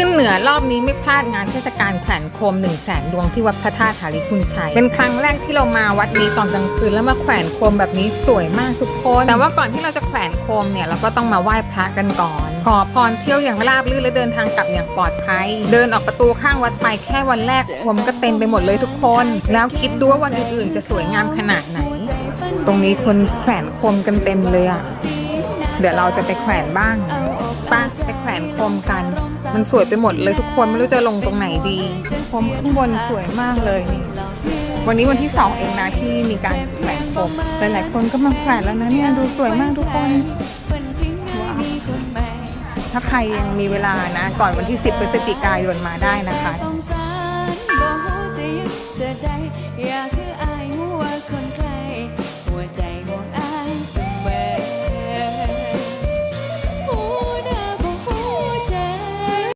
ขึ้นเหนือรอบนี้ไม่พลาดงานเทศกาลแขวนโคม1 0 0 0 0แสนดวงที่วัดพระธาตุหาริพุนชัย เป็นครั้งแรกที่เรามาวัดนี้ตอนกลางคืนแล้วมาแขวนโคมแบบนี้สวยมากทุกคน แต่ว่าก่อนที่เราจะแขวนโคมเนี่ยเราก็ต้องมาไหว้พระกันก่อน ขอพรเที่ยวอย่างราบรื่นและเดินทางกลับอย่างปลอดภัย เดินออกประตูข้างวัดไปแค่วันแรกโคมก็เต็มไปหมดเลยทุกคน แล้วคิดดูว่าวันอื่นๆจะสวยงามขนาดไหน ตรงนี้คนแขวนโคมกันเต็มเลยอะเดี๋ยวเราจะไปแขวนบ้าง นคมกัน มันสวยไปหมดเลยทุกคนไม่รู้จะลงตรงไหนดีโคมข้างบนสวยมากเลยนี่วันนี้วันที่สองเองนะที่มีการแขวนโคมหลายๆคนก็มาแขวนแล้วนะเนี่ยดูสวยมากทุกคนถ้าใครยังมีเวลานะ ก่อนวันที่ 10พฤศจิกายนมาได้นะคะ